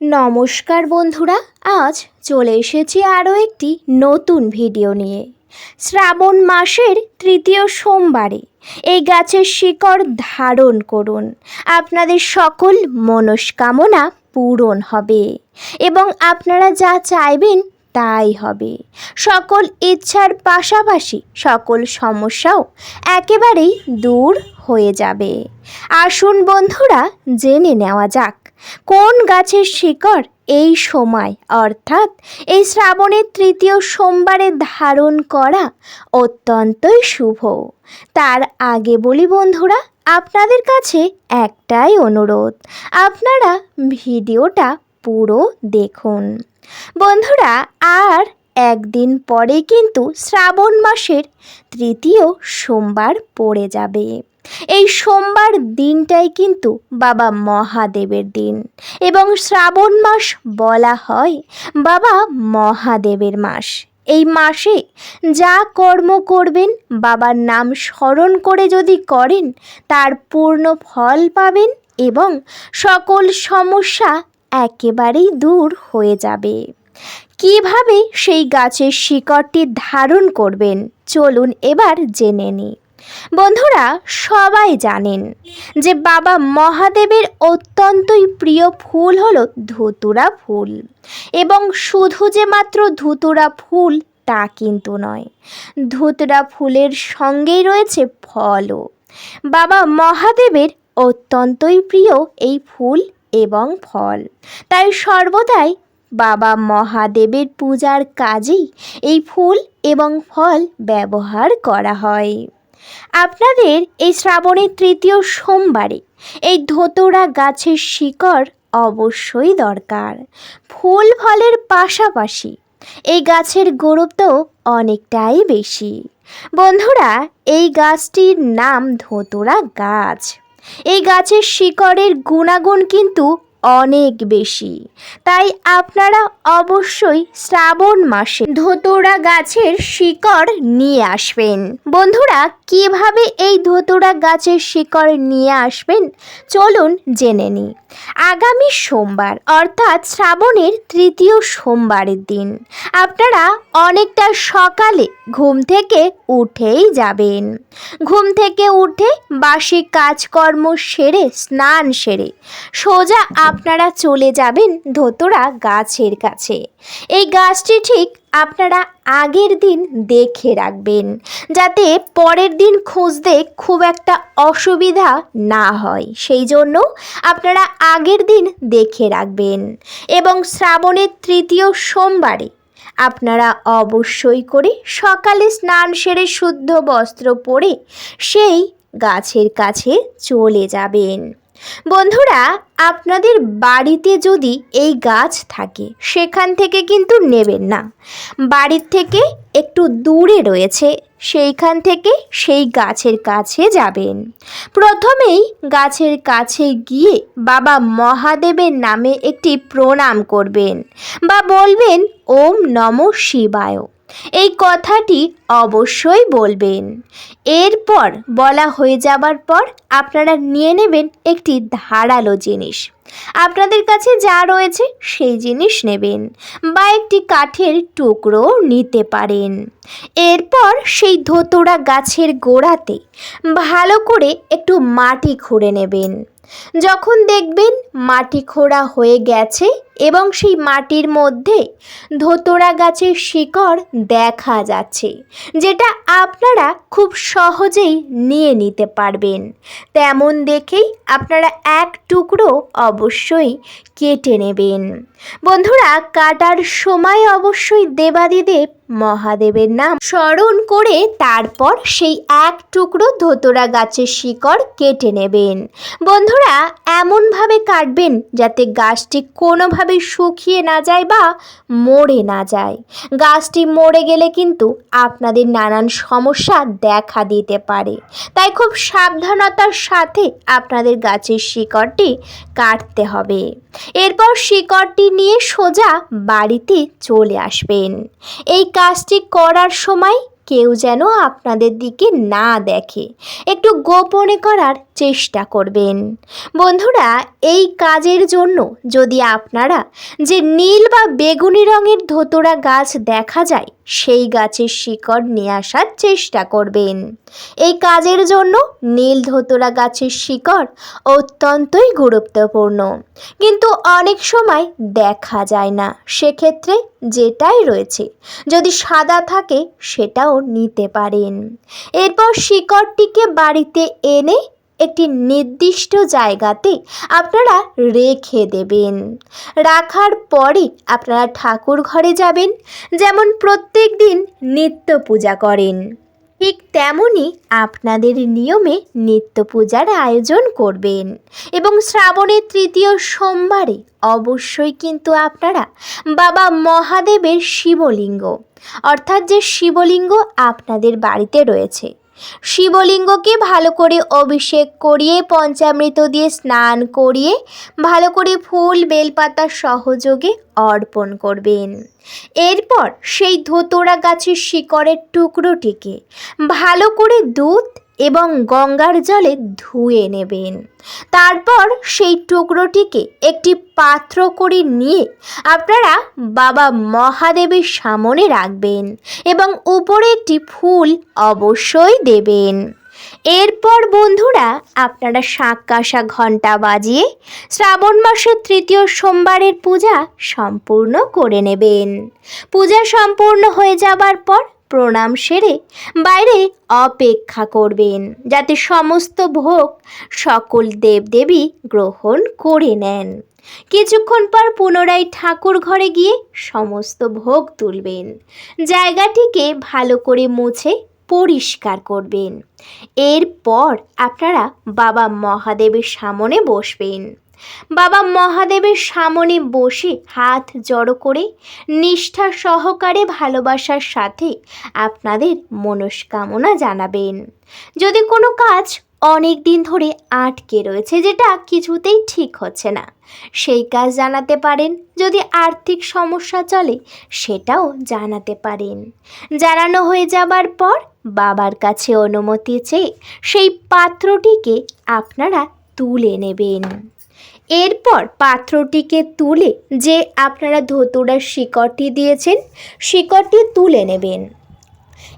নমস্কার বন্ধুরা, আজ চলে এসেছি আরও একটি নতুন ভিডিও নিয়ে। শ্রাবণ মাসের তৃতীয় সোমবারে এই গাছের শিকড় ধারণ করুন। আপনাদের সকল মনস্কামনা পূরণ হবে এবং আপনারা যা চাইবেন তাই হবে। সকল ইচ্ছার পাশাপাশি সকল সমস্যাও একেবারেই দূর হয়ে যাবে। আসুন বন্ধুরা, জেনে নেওয়া যাক কোন গাছের শিকড় এই সময়? অর্থাৎ এই শ্রাবণের তৃতীয় সোমবারে ধারণ করা অত্যন্তই শুভ। তার আগে বলি বন্ধুরা, আপনাদের কাছে একটাই অনুরোধ। আপনারা ভিডিওটা পুরো দেখুন। বন্ধুরা, আর একদিন পরে কিন্তু শ্রাবণ মাসের তৃতীয় সোমবার পড়ে যাবে। এই সোমবার দিনটাই কিন্তু বাবা মহাদেবের দিন এবং শ্রাবণ মাস বলা হয় বাবা মহাদেবের মাস। এই মাসে যা কর্ম করবেন, বাবার নাম স্মরণ করে যদি করেন, তার পূর্ণ ফল পাবেন এবং সকল সমস্যা একেবারেই দূর হয়ে যাবে। কীভাবে সেই গাছের শিকড়টি ধারণ করবেন, চলুন এবার জেনে নিই। বন্ধুরা, সবাই জানেন যে বাবা মহাদেবের অত্যন্তই প্রিয় ফুল হলো ধুতুরা ফুল। এবং শুধু যে মাত্র ধুতুরা ফুল, তা কিন্তু নয়। ধুতুরা ফুলের সঙ্গেই রয়েছে ফলও। বাবা মহাদেবের অত্যন্তই প্রিয় এই ফুল এবং ফল। তাই সর্বদাই বাবা মহাদেবের পূজার কাজেই এই ফুল এবং ফল ব্যবহার করা হয়। আপনাদের এই শ্রাবণের তৃতীয় সোমবারে এই ধোতরা গাছের শিকড় অবশ্যই দরকার। ফুল ফলের পাশাপাশি এই গাছের গুরুত্ব অনেকটাই বেশি। বন্ধুরা, এই গাছটির নাম ধোতরা গাছ। এই গাছের শিকড়ের গুণাগুণ কিন্তু অনেক বেশি। তাই আপনারা অবশ্যই শ্রাবণ মাসে ধোতরা গাছের শিকড় নিয়ে আসবেন। বন্ধুরা, কীভাবে এই ধোতরা গাছের শিকড় নিয়ে আসবেন? চলুন জেনে নিই। আগামী সোমবার, অর্থাৎ শ্রাবণের তৃতীয় সোমবারের দিন, আপনারা অনেকটা সকালে ঘুম থেকে উঠেই যাবেন। ঘুম থেকে উঠে বাসি কাজকর্ম সেরে, স্নান সেরে, সোজা আপনারা চলে যাবেন ধোতরা গাছের কাছে। এই গাছটি ঠিক আপনারা আগের দিন দেখে রাখবেন, যাতে পরের দিন খুঁজতে খুব একটা অসুবিধা না হয়। সেই জন্য আপনারা আগের দিন দেখে রাখবেন এবং শ্রাবণের তৃতীয় সোমবারে আপনারা অবশ্যই করে সকালে স্নান সেরে শুদ্ধ বস্ত্র পরে সেই গাছের কাছে চলে যাবেন। বন্ধুরা, আপনাদের বাড়িতে যদি এই গাছ থাকে, সেখান থেকে কিন্তু নেবেন না। বাড়ির থেকে একটু দূরে রয়েছে, সেইখান থেকে সেই গাছের কাছে যাবেন। প্রথমেই গাছের কাছে গিয়ে বাবা মহাদেবের নামে একটি প্রণাম করবেন বা বলবেন, ওম নম শিবায়। এই কথাটি অবশ্যই বলবেন। এরপর বলা হয়ে যাবার পর আপনারা নিয়ে নেবেন একটি ধারালো জিনিস। আপনাদের কাছে যা রয়েছে সেই জিনিস নেবেন বা একটি কাঠের টুকরো নিতে পারেন। এরপর সেই ধোতরা গাছের গোড়াতে ভালো করে একটু মাটি খুঁড়ে নেবেন। যখন দেখবেন মাটি খোঁড়া হয়ে গেছে এবং সেই মাটির মধ্যে ধোতরা গাছের শিকড় দেখা যাচ্ছে, যেটা আপনারা খুব সহজেই নিয়ে নিতে পারবেন। তেমন দেখেই আপনারা এক টুকরো অবশ্যই কেটে নেবেন। বন্ধুরা, কাটার সময় অবশ্যই দেবাদিদেব মহাদেবের নাম স্মরণ করে তারপর সেই এক টুকরো ধোতরা গাছের শিকড় কেটে নেবেন। বন্ধুরা, এমনভাবে কাটবেন যাতে গাছটি কোনোভাবে শুকিয়ে না যায় বা মরে না যায়। গাছটি মরে গেলে কিন্তু আপনাদের নানান সমস্যা দেখা দিতে পারে। তাই খুব সাবধানতার সাথে আপনাদের গাছের শিকড়টি কাটতে হবে। এরপর শিকড়টি নিয়ে সোজা বাড়িতে চলে আসবেন। এই কাজটি করার সময় কেউ যেন আপনাদের দিকে না দেখে, একটু গোপনে করার চেষ্টা করবেন। বন্ধুরা, এই কাজের জন্য যদি আপনারা যে নীল বা বেগুনি রঙের ধতোরা গাছ দেখা যায় সেই গাছের শিকড় নিয়ে আসার চেষ্টা করবেন। এই কাজের জন্য নীল ধতোরা গাছের শিকড় অত্যন্তই গুরুত্বপূর্ণ। কিন্তু অনেক সময় দেখা যায় না, সেক্ষেত্রে যেটাই রয়েছে, যদি সাদা থাকে সেটাও নিতে পারেন। এরপর শিকড়টিকে বাড়িতে এনে একটি নির্দিষ্ট জায়গাতে আপনারা রেখে দেবেন। রাখার পরে আপনারা ঠাকুর ঘরে যাবেন, যেমন প্রত্যেক দিন নিত্য পূজা করেন। ঠিক তেমনই আপনাদের নিয়মে নিত্য পূজার আয়োজন করবেন এবং শ্রাবণের তৃতীয় সোমবারে অবশ্যই কিন্তু আপনারা বাবা মহাদেবের শিবলিঙ্গ, অর্থাৎ যে শিবলিঙ্গ আপনাদের বাড়িতে রয়েছে শিবলিঙ্গকে ভালো করে অভিষেক করিয়ে পঞ্চামৃত দিয়ে স্নান করিয়ে ভালো করে ফুল, বেলপাতা সহযোগে অর্পণ করবেন। এরপর সেই ধোতরা গাছের শিকড়ের টুকরোটিকে ভালো করে দুধ এবং গঙ্গার জলে ধুয়ে নেবেন। তারপর সেই টুকরোটিকে একটি পাত্র করে নিয়ে আপনারা বাবা মহাদেবের সামনে রাখবেন এবং উপরে একটি ফুল অবশ্যই দেবেন। এরপর বন্ধুরা, আপনারা শাঁখ ঘণ্টা বাজিয়ে শ্রাবণ মাসের তৃতীয় সোমবারের পূজা সম্পূর্ণ করে নেবেন। পূজা সম্পূর্ণ হয়ে যাবার পর প্রণাম সেরে বাইরে অপেক্ষা করবেন, যাতে সমস্ত ভোগ সকল দেবদেবী গ্রহণ করে নেন। কিছুক্ষণ পর পুনরায় ঠাকুর ঘরে গিয়ে সমস্ত ভোগ তুলবেন। জায়গাটিকে ভালো করে মুছে পরিষ্কার করবেন। এরপর আপনারা বাবা মহাদেবের সামনে বসবেন। বাবা মহাদেবের সামনে বসে হাত জড়ো করে নিষ্ঠা সহকারে ভালোবাসার সাথে আপনাদের মনস্কামনা জানাবেন। যদি কোনো কাজ অনেক দিন ধরে আটকে রয়েছে যেটা কিছুতেই ঠিক হচ্ছে না, সেই কাজ জানাতে পারেন। যদি আর্থিক সমস্যা চলে, সেটাও জানাতে পারেন। জানানো হয়ে যাবার পর বাবার কাছে অনুমতি চেয়ে সেই পাত্রটিকে আপনারা তুলে নেবেন। এরপর পাত্রটিকে তুলে যে আপনারা ধতুরার শিকড়টি দিয়েছেন, শিকড়টি তুলে নেবেন।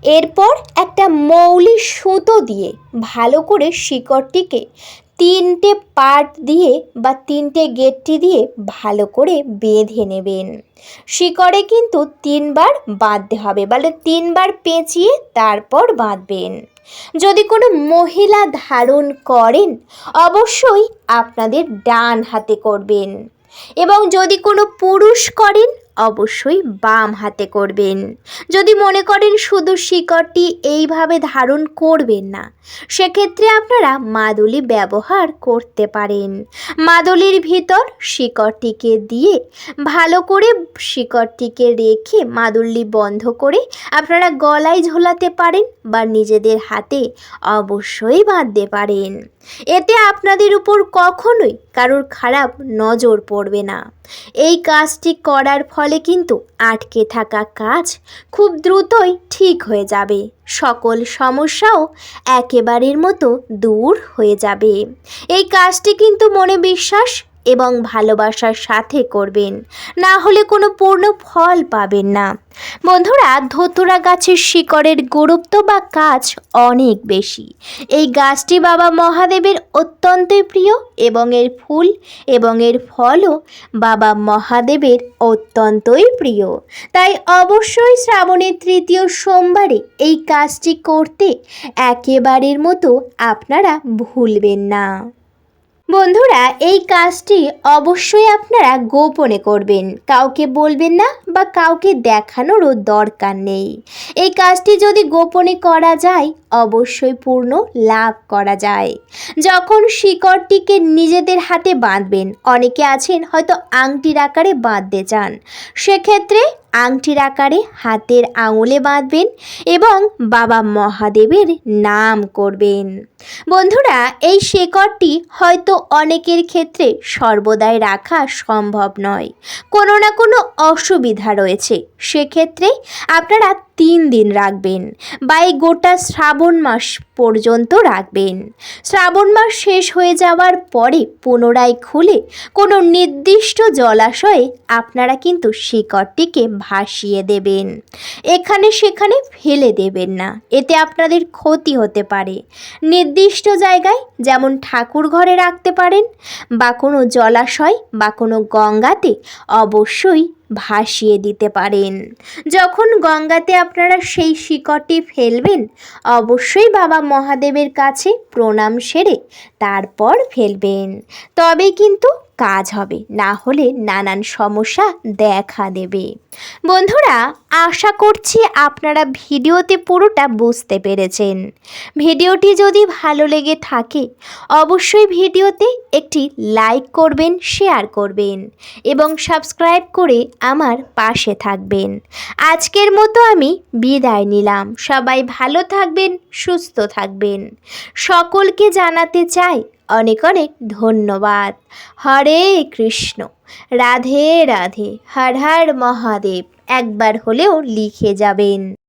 এরপর একটা মৌলি সুতো দিয়ে ভালো করে শিকড়টিকে তিনটে পার্ট দিয়ে বা তিনটে গেটটি দিয়ে ভালো করে বেঁধে নেবেন। শিকড়ে কিন্তু তিনবার বাঁধতে হবে, বলে তিনবার পেঁচিয়ে তারপর বাঁধবেন। যদি কোনো মহিলা ধারণ করেন, অবশ্যই আপনাদের ডান হাতে করবেন। এবং যদি কোনো পুরুষ করেন অবশ্যই বাম হাতে করবেন। যদি মনে করেন শুধু শিকড়টি এইভাবে ধারণ করবেন না, সেক্ষেত্রে আপনারা মাদুলি ব্যবহার করতে পারেন। মাদুলির ভিতর শিকড়টিকে দিয়ে ভালো করে শিকড়টিকে রেখে মাদুলি বন্ধ করে আপনারা গলায় ঝোলাতে পারেন বা নিজেদের হাতে অবশ্যই বাঁধতে পারেন। এতে আপনাদের উপর কখনোই কারোর খারাপ নজর পড়বে না। এই কাজটি করার ফলে কিন্তু আটকে থাকা কাজ খুব দ্রুতই ঠিক হয়ে যাবে। সকল সমস্যাও একেবারের মতো দূর হয়ে যাবে। এই কাজটি কিন্তু মনে বিশ্বাস এবং ভালোবাসার সাথে করবেন। না হলে কোনো পূর্ণ ফল পাবেন না। বন্ধুরা, ধতুরা গাছের শিকড়ের গুরুত্ব বা কাজ অনেক বেশি। এই গাছটি বাবা মহাদেবের অত্যন্তই প্রিয় এবং এর ফুল এবং এর ফলও বাবা মহাদেবের অত্যন্তই প্রিয়। তাই অবশ্যই শ্রাবণের তৃতীয় সোমবারে এই কাজটি করতে একেবারের মতো আপনারা ভুলবেন না। বন্ধুরা, এই কাজটি অবশ্যই আপনারা গোপনে করবেন। কাউকে বলবেন না বা কাউকে দেখানোরও দরকার নেই। এই কাজটি যদি গোপনে করা যায়, অবশ্যই পূর্ণ লাভ করা যায়। যখন শিকড়টিকে নিজেদের হাতে বাঁধবেন, অনেকে আছেন হয়তো আংটির আকারে বাঁধতে চান। সেক্ষেত্রে আংটির আকারে হাতের আঙুলে বাঁধবেন এবং বাবা মহাদেবের নাম করবেন। বন্ধুরা, এই শেকড়টি হয়তো অনেকের ক্ষেত্রে সর্বদাই রাখা সম্ভব নয়। কোনো না কোনো অসুবিধা রয়েছে। সেক্ষেত্রে আপনারা তিন দিন রাখবেন বা এই গোটা শ্রাবণ মাস পর্যন্ত রাখবেন। শ্রাবণ মাস শেষ হয়ে যাওয়ার পরে পুনরায় খুলে কোনো নির্দিষ্ট জলাশয়ে আপনারা কিন্তু শিকড়টিকে ভাসিয়ে দেবেন। এখানে সেখানে ফেলে দেবেন না, এতে আপনাদের ক্ষতি হতে পারে। নির্দিষ্ট জায়গায় যেমন ঠাকুর ঘরে রাখতে পারেন বা কোনো জলাশয় বা কোনো গঙ্গাতে অবশ্যই ভাসিয়ে দিতে পারেন। যখন গঙ্গাতে আপনারা সেই শিকটি ফেলবেন, অবশ্যই বাবা মহাদেবের কাছে প্রণাম সেরে তারপর ফেলবেন। তবে কিন্তু কাজ হবে, না হলে নানান সমস্যা দেখা দেবে। বন্ধুরা, আশা করছি আপনারা ভিডিওতে পুরোটা বুঝতে পেরেছেন। ভিডিওটি যদি ভালো লেগে থাকে, অবশ্যই ভিডিওতে একটি লাইক করবেন, শেয়ার করবেন এবং সাবস্ক্রাইব করে আমার পাশে থাকবেন। আজকের মতো আমি বিদায় নিলাম। সবাই ভালো থাকবেন, সুস্থ থাকবেন। সকলকে জানাতে চাই অনেক অনেক ধন্যবাদ। হরে কৃষ্ণ। রাধে রাধে। হর হর মহাদেব। একবার হলেও লিখে যাবেন।